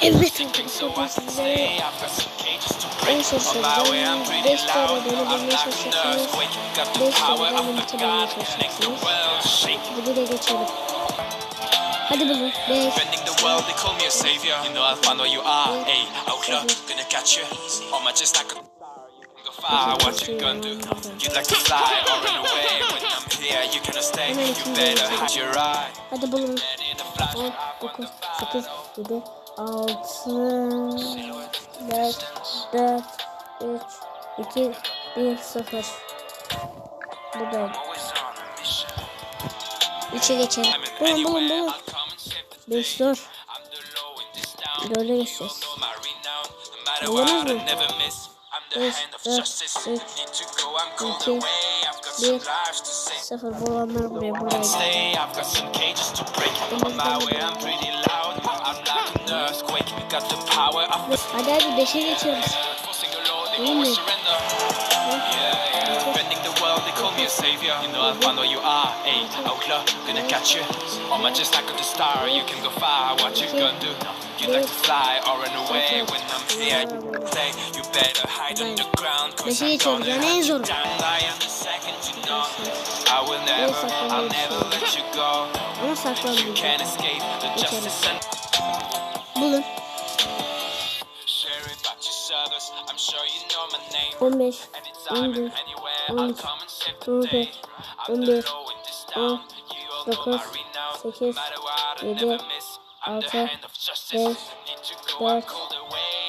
Everything can so I can say I've got some cages to break On my way I'm pretty loud. I'm not an earthquake Got the power of the God Make the world shake. Bending the world, they call me a savior. You know I'll find where you are Hey, outlaw, gonna catch you. Or my just like a You can go far, what you gonna do? You'd like to fly or run away. When I'm here, you're gonna stay. You better hide your eye. Hadi bulun And in a flash, 10, 9, 8, 7, 6, 5, 4, 3, 2, 1, 0 Buradayım always on a mission. 3'e geçelim I'm Bulun bulun bulun I'll come and save the 5 dur I'm the low in this town. 4'e geçeceğiz Bulunuz mu? this, this, this. Into this. Suffer for one more. I've got some cages to break. On my way, I'm pretty loud. I'm like an earthquake. We Got the power of. I died with the signatures. Really? me a savior. You know I found where you are. Hey, outlaw, gonna catch you. Or oh, man, just like a star, you can go far. What you gonna do? You like to fly or run away when I'm here. Say you better hide underground. Cause Beşe I'm geçiyoruz gonna hunt you down. Lion the second you know. I will never, I'll never let you go. You can't escape the justice and Bulun share it about your service. I'm sure you know my name. 15 Anytime 11 and anywhere, I'll 12 come and save the 12 day. I'm the 11 low in this town. You all know my 9 renown. 8 No matter what, I 7 Alter, Welt, Berg,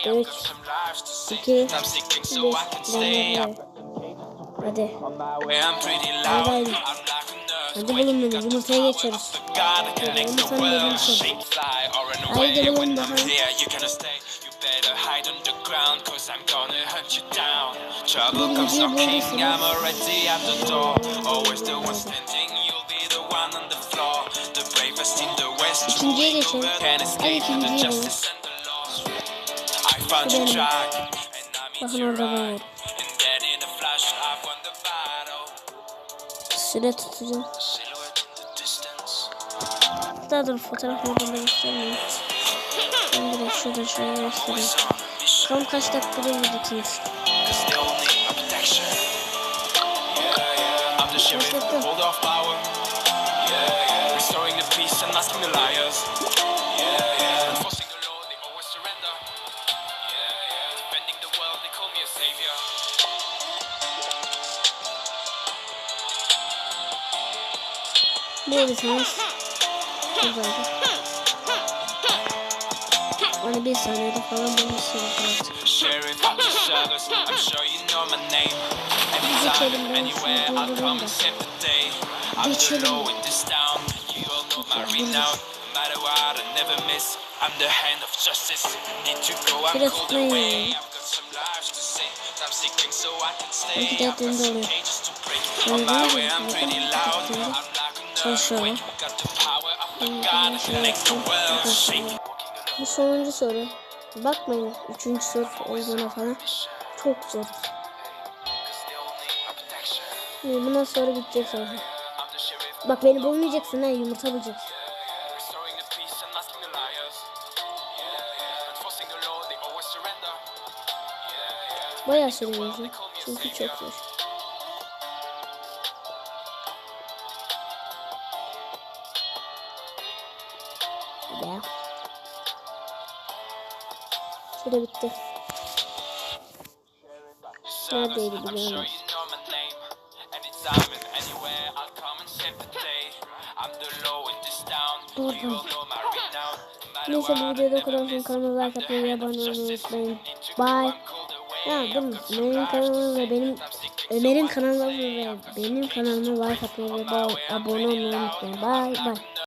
Bild, Dicke, Licht, Warte. Warte. Hadi bulundum, yumurtaya geçiyoruz. Yumurtanın yumurtaya. Haydi bulundum. better hide on the ground Cause I'm gonna hunt the door. Always the one standing, you'll be the one on the floor. The bravest in İkinciye geçelim. Hadi ikinciyi bulun. justice and the laws. I found your Benim. track, and I'm in Bakın orada ne var. Süre tutacağım. Hatta dur fotoğraflarını da göstermeyeyim Ben direkt şurada şöyle göstereyim. Bakalım kaç dakikada izleyeceksiniz Cause they police and asking the liars. Yeah, yeah. The law, they always surrender. Yeah, yeah. Defending the world, they call me a savior. This. Wanna be the so I'm sure you know my name. Anytime, anywhere, I'll come and save the day. I'm in this town. Biraz tutmayın. Belki dediğinde some oluyor. can make the world shake. Bu sonuncu soru. Bakmayın üçüncü soru olduğuna falan Çok zor. Şimdi Bundan sonra bitecek zaten. Bak beni bulmayacaksın ha yumurta bulacaksın. Bayağı söylüyorsun Çünkü çok zor. Ya. Süre bitti. Neredeydi I'm sure matter Neyse bu videoda kadar olsun kanalıma like atmayı abone olmayı unutmayın. Bye. Ya Benim lives to kanalıma ve benim Ömer'in stay. ve benim kanalıma like atmayı ve abone olmayı unutmayın. Bye bye.